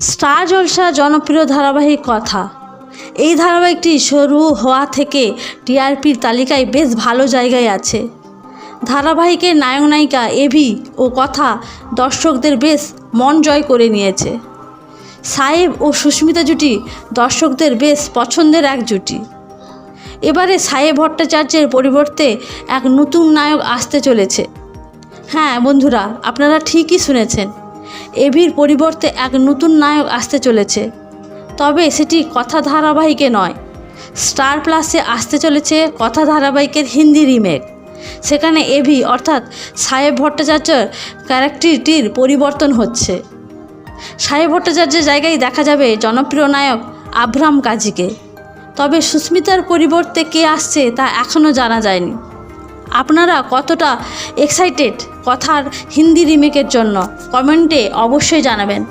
Star জলসা জনপ্রিয় ধারাবাহিক কথা। এই ধারাবাহিকটি শুরু হওয়া থেকে টিআরপির তালিকায় বেশ ভালো জায়গায় আছে। ধারাবাহিকের নায়ক নায়িকা এভি ও কথা দর্শকদের বেশ মন জয় করে নিয়েছে। সাহেব ও সুস্মিতা জুটি দর্শকদের বেশ পছন্দের এক জুটি। এবারে সাহেব ভট্টাচার্যের পরিবর্তে এক নতুন নায়ক আসতে চলেছে। হ্যাঁ বন্ধুরা, আপনারা ঠিকই শুনেছেন। এভির পরিবর্তে এক নতুন নায়ক আসতে চলেছে। তবে সেটি কথা ধারাবাহিকে নয়। স্টার প্লাসে আসতে চলেছে কথা ধারাবাহিকের হিন্দি রিমেক। সেখানে এভি, অর্থাৎ সাহেব ভট্টাচার্যের ক্যারেক্টারটির পরিবর্তন হচ্ছে। সাহেব ভট্টাচার্যের জায়গায় দেখা যাবে জনপ্রিয় নায়ক আভরাম কাজীকে। তবে সুস্মিতার পরিবর্তে কে আসছে তা এখনও জানা যায়নি। আপনারা কতটা এক্সাইটেড কথার হিন্দি রিমেকের জন্য? কমেন্টে অবশ্যই জানাবেন।